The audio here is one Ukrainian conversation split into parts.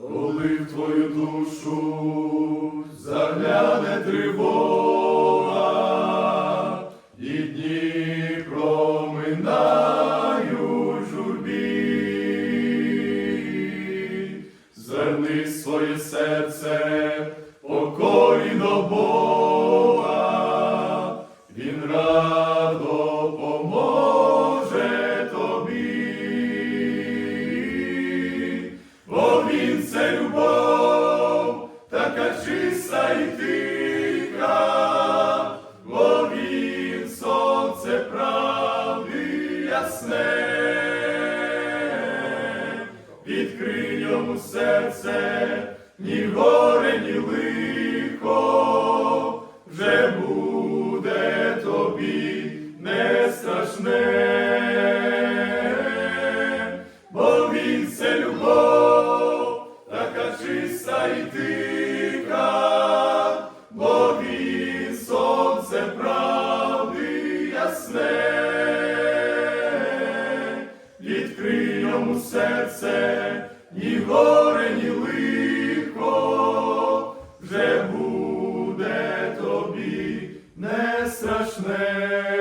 Коли в твою душу загляне тривога, і дні проминають журбі, зверни своє серце покорі до Бога, відкрий йому серце, ні горе, ні лихо, вже буде тобі не страшне. Бо він це любов, така чиста і тиха, бо він сонце правди ясне, серце, ні горе, ні лихо, вже буде тобі не страшне.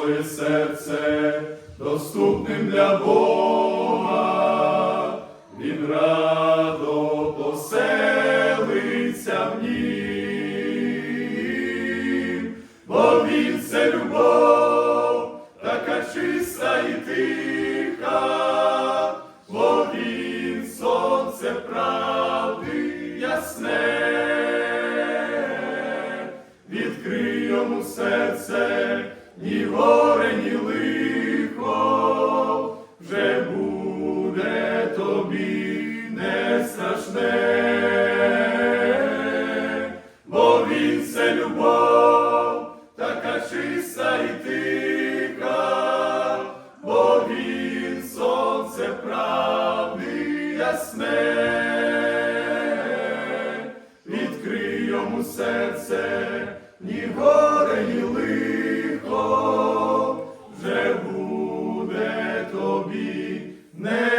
Своє серце доступним для Бога, він радо поселиться в нім, бо він це любов, така чиста і тиха, бо він сонце правди ясне, відкрий йому серце, ні горе, ні лихо, вже буде тобі не страшне, бо він це любов, така чиста і тиха, бо він сонце правди ясне, відкрий йому серце, ні горе. Ne.